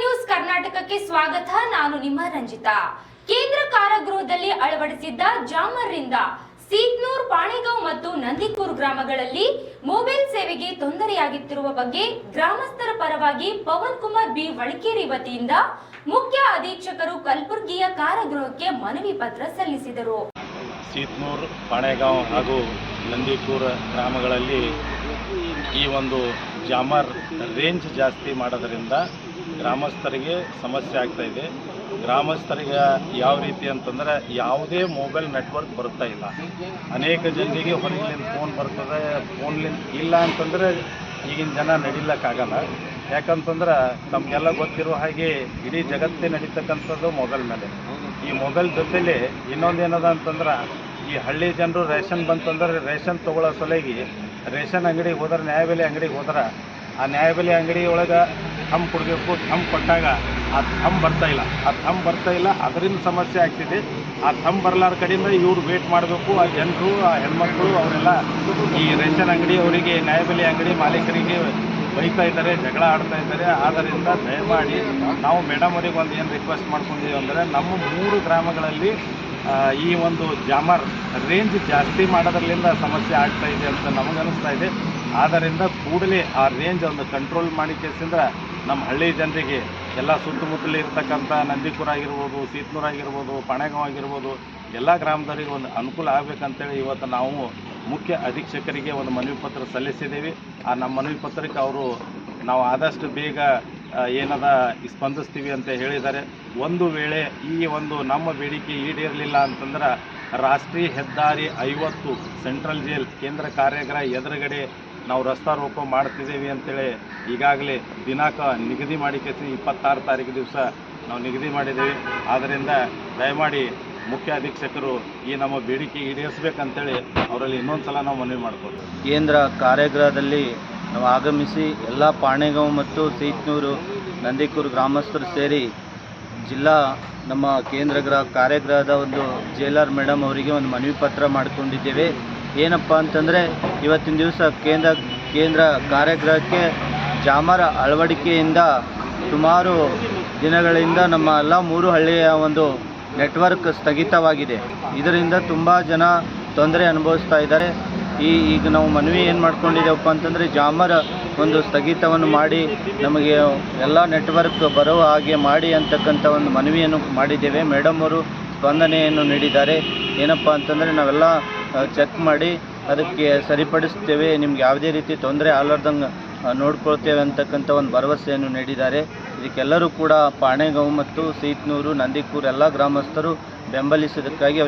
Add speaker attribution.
Speaker 1: News ಕರ್ನಾಟಕಕ್ಕೆ ಸ್ವಾಗತ. ನಾನು ನಿಮ್ಮ ರಂಜಿತಾ. ಕೇಂದ್ರ ಕಾರಾಗೃಹದಲ್ಲಿ ಅಳವಡಿಸಿದ್ದ ಜಾಮರ್ರಿಂದ ಸೀತ್ನೂರ್, ಪಾಣೆಗಾಂವ್ ಮತ್ತು ನಂದಿಕೂರ್ ಗ್ರಾಮಗಳಲ್ಲಿ ಮೊಬೈಲ್ ಸೇವೆಗೆ ತೊಂದರೆಯಾಗುತ್ತಿರುವ ಬಗ್ಗೆ ಗ್ರಾಮಸ್ಥರ ಪರವಾಗಿ ಪವನ್ ಕುಮಾರ್ ಬಿ. ವಳಕೇರಿ ವತಿಯಿಂದ ಮುಖ್ಯ ಅಧೀಕ್ಷಕರು ಕಲಬುರ್ಗಿಯ ಕಾರಾಗೃಹಕ್ಕೆ ಮನವಿ ಪತ್ರ ಸಲ್ಲಿಸಿದರು.
Speaker 2: ಸೀತ್ನೂರ್, ಪಾಣೆಗಾಂವ್ ಹಾಗೂ ನಂದಿಪುರ ಗ್ರಾಮಗಳಲ್ಲಿ ಈ ಒಂದು ಜಾಮರ್ ರೇಂಜ್ ಜಾಸ್ತಿ ಮಾಡೋದರಿಂದ ಗ್ರಾಮಸ್ಥರಿಗೆ ಸಮಸ್ಯೆ ಆಗ್ತಾ ಇದೆ. ಗ್ರಾಮಸ್ಥರಿಗೆ ಯಾವ ರೀತಿ ಅಂತಂದ್ರೆ ಯಾವುದೇ ಮೊಬೈಲ್ ನೆಟ್ವರ್ಕ್ ಬರ್ತಾ ಇಲ್ಲ. ಅನೇಕ ಜನರಿಗೆ ಹೊರಗಿಲಿಂದ ಫೋನ್ ಬರ್ತದೆ ಫೋನ್ಲಿಂದ ಇಲ್ಲ ಅಂತಂದರೆ ಈಗಿನ ಜನ ನಡಿಲಕ್ಕಾಗಲ್ಲ. ಯಾಕಂತಂದ್ರೆ ತಮಗೆಲ್ಲ ಗೊತ್ತಿರೋ ಹಾಗೆ ಇಡೀ ಜಗತ್ತೇ ನಡೀತಕ್ಕಂಥದ್ದು ಮೊಬೈಲ್ ಮೇಲೆ. ಈ ಮೊಬೈಲ್ ಜೊತೆಲಿ ಇನ್ನೊಂದೇನದ ಅಂತಂದ್ರೆ ಈ ಹಳ್ಳಿ ಜನರು ರೇಷನ್ ಬಂತಂದ್ರೆ ರೇಷನ್ ತೊಗೊಳ್ಳೋ ಸಲುವಾಗಿ ರೇಷನ್ ಅಂಗಡಿಗೆ ಹೋದ್ರೆ ನ್ಯಾಯಬೆಲೆ ಅಂಗಡಿಗೆ ಹೋದ್ರೆ ಆ ನ್ಯಾಯಬೆಲೆ ಅಂಗಡಿ ಒಳಗೆ ಥಮ್ ಕೊಡಬೇಕು ಥಮ್ ಕೊಟ್ಟಾಗ ಆ ಥಮ್ ಬರ್ತಾ ಇಲ್ಲ. ಆ ಥಮ್ ಬರ್ತಾ ಇಲ್ಲ, ಅದರಿಂದ ಸಮಸ್ಯೆ ಆಗ್ತಿದೆ. ಆ ಥಮ್ ಬರಲಾರ ಕಡೆಯಿಂದ ಇವ್ರು ವೇಟ್ ಮಾಡಬೇಕು, ಆ ಜನರು, ಆ ಹೆಣ್ಮಕ್ಳು, ಅವರೆಲ್ಲ ಈ ರೇಷನ್ ಅಂಗಡಿ, ಅವರಿಗೆ ನ್ಯಾಯಬೆಲೆ ಅಂಗಡಿ ಮಾಲೀಕರಿಗೆ ಬೈತಾ ಇದ್ದಾರೆ, ಜಗಳ ಆಡ್ತಾ ಇದ್ದಾರೆ. ಆದ್ದರಿಂದ ದಯಮಾಡಿ ನಾವು ಮೇಡಮ್ ಅವರಿಗೆ ಒಂದು ಏನು ರಿಕ್ವೆಸ್ಟ್ ಮಾಡ್ಕೊಂಡಿದ್ದೀವಿ ಅಂದರೆ, ನಮ್ಮ ಮೂರು ಗ್ರಾಮಗಳಲ್ಲಿ ಈ ಒಂದು ಜಾಮರ್ ರೇಂಜ್ ಜಾಸ್ತಿ ಮಾಡೋದ್ರಲ್ಲಿಂದ ಸಮಸ್ಯೆ ಆಗ್ತಾ ಇದೆ ಅಂತ ನಮಗನ್ನಿಸ್ತಾ ಇದೆ. ಆದ್ದರಿಂದ ಕೂಡಲೇ ಆ ರೇಂಜ್ ಒಂದು ಕಂಟ್ರೋಲ್ ಮಾಡಿ ಕೇಸಿಂದ ನಮ್ಮ ಹಳ್ಳಿ ಜನರಿಗೆ ಎಲ್ಲ ಸುತ್ತಮುತ್ತಲು ಇರ್ತಕ್ಕಂಥ ನಂದಿಪುರ ಆಗಿರ್ಬೋದು, ಸೀತ್ನೂರು ಆಗಿರ್ಬೋದು ಪಾಣೆಗಾಂವ್ ಆಗಿರ್ಬೋದು, ಎಲ್ಲ ಗ್ರಾಮದವರಿಗೆ ಒಂದು ಅನುಕೂಲ ಆಗಬೇಕಂತೇಳಿ ಇವತ್ತು ನಾವು ಮುಖ್ಯ ಅಧೀಕ್ಷಕರಿಗೆ ಒಂದು ಮನವಿ ಪತ್ರ ಸಲ್ಲಿಸಿದ್ದೀವಿ. ಆ ನಮ್ಮ ಮನವಿ ಪತ್ರಕ್ಕೆ ಅವರು ನಾವು ಆದಷ್ಟು ಬೇಗ ಏನದ ಸ್ಪಂದಿಸ್ತೀವಿ ಅಂತ ಹೇಳಿದ್ದಾರೆ. ಒಂದು ವೇಳೆ ಈ ಒಂದು ನಮ್ಮ ಬೇಡಿಕೆ ಈಡೇರಲಿಲ್ಲ ಅಂತಂದ್ರೆ ರಾಷ್ಟ್ರೀಯ ಹೆದ್ದಾರಿ ಐವತ್ತು ಸೆಂಟ್ರಲ್ ಜೈಲ್ ಕೇಂದ್ರ ಕಾರ್ಯಾಗಾರ ಎದುರುಗಡೆ ನಾವು ರಸ್ತಾ ರೋಪ ಮಾಡ್ತಿದ್ದೇವೆ ಅಂತೇಳಿ ಈಗಾಗಲೇ ದಿನಾಂಕ ನಿಗದಿ ಮಾಡಿಕೆತಿ ಇಪ್ಪತ್ತಾರು ತಾರೀಕು ದಿವಸ ನಾವು ನಿಗದಿ ಮಾಡಿದ್ದೀವಿ. ಆದ್ದರಿಂದ ದಯಮಾಡಿ ಮುಖ್ಯ ಅಧೀಕ್ಷಕರು ಈ ನಮ್ಮ ಬೇಡಿಕೆ ಈಡೇರಿಸ್ಬೇಕಂತೇಳಿ ಅವರಲ್ಲಿ ಇನ್ನೊಂದು ಸಲ ನಾವು ಮನವಿ ಮಾಡ್ಕೊಳ್ತೀವಿ.
Speaker 3: ಕೇಂದ್ರ ಕಾರ್ಯಾಗೃಹದಲ್ಲಿ ನಾವು ಆಗಮಿಸಿ ಎಲ್ಲ ಪಾಣೆಗಾಂವ್ ಮತ್ತು ಸೀತ್ನೂರು, ನಂದಿಕೂರು ಗ್ರಾಮಸ್ಥರು ಸೇರಿ ಜಿಲ್ಲಾ ನಮ್ಮ ಕೇಂದ್ರ ಗೃಹ ಕಾರ್ಯಗೃಹದ ಒಂದು ಜೇಲರ್ ಮೇಡಮ್ ಅವರಿಗೆ ಒಂದು ಮನವಿ ಪತ್ರ ಮಾಡಿಕೊಂಡಿದ್ದೇವೆ. ಏನಪ್ಪ ಅಂತಂದರೆ ಇವತ್ತಿನ ದಿವಸ ಕೇಂದ್ರ ಕೇಂದ್ರ ಕಾರ್ಯಗ್ರಹಕ್ಕೆ ಜಾಮರ ಅಳವಡಿಕೆಯಿಂದ ಸುಮಾರು ದಿನಗಳಿಂದ ನಮ್ಮ ಎಲ್ಲ ಮೂರು ಹಳ್ಳಿಯ ಒಂದು ನೆಟ್ವರ್ಕ್ ಸ್ಥಗಿತವಾಗಿದೆ. ಇದರಿಂದ ತುಂಬ ಜನ ತೊಂದರೆ ಅನುಭವಿಸ್ತಾ ಇದ್ದಾರೆ. ಈ, ಈಗ ನಾವು ಮನವಿ ಏನು ಮಾಡ್ಕೊಂಡಿದ್ದೇವಪ್ಪ ಅಂತಂದರೆ ಜಾಮರ ಒಂದು ಸ್ಥಗಿತವನ್ನು ಮಾಡಿ, ನಮಗೆ ಎಲ್ಲ ನೆಟ್ವರ್ಕ್ ಬರೋ ಹಾಗೆ ಮಾಡಿ ಅಂತಕ್ಕಂಥ ಒಂದು ಮನವಿಯನ್ನು ಮಾಡಿದ್ದೇವೆ. ಮೇಡಮ್ ಅವರು ಸ್ಪಂದನೆಯನ್ನು ನೀಡಿದ್ದಾರೆ. ಏನಪ್ಪ ಅಂತಂದರೆ ನಾವೆಲ್ಲ ಚೆಕ್ ಮಾಡಿ, ಅದಕ್ಕೆ ಸರಿಪಡಿಸ್ತೇವೆ. ನಿಮ್ಗೆ ಯಾವುದೇ ರೀತಿ ತೊಂದರೆ ಆಗ್ಲಾರ್ದಂಗೆ ನೋಡ್ಕೊಳ್ತೇವೆ ಅಂತಕ್ಕಂಥ ಒಂದು ಭರವಸೆಯನ್ನು ನೀಡಿದ್ದಾರೆ. ಇದಕ್ಕೆಲ್ಲರೂ ಕೂಡ ಪಾಣೆಗಾಂವ್ ಮತ್ತು ಸೀತ್ನೂರು, ನಂದಿಕೂರು ಎಲ್ಲ ಗ್ರಾಮಸ್ಥರು ಬೆಂಬಲಿಸಿದ್ದಕ್ಕಾಗಿ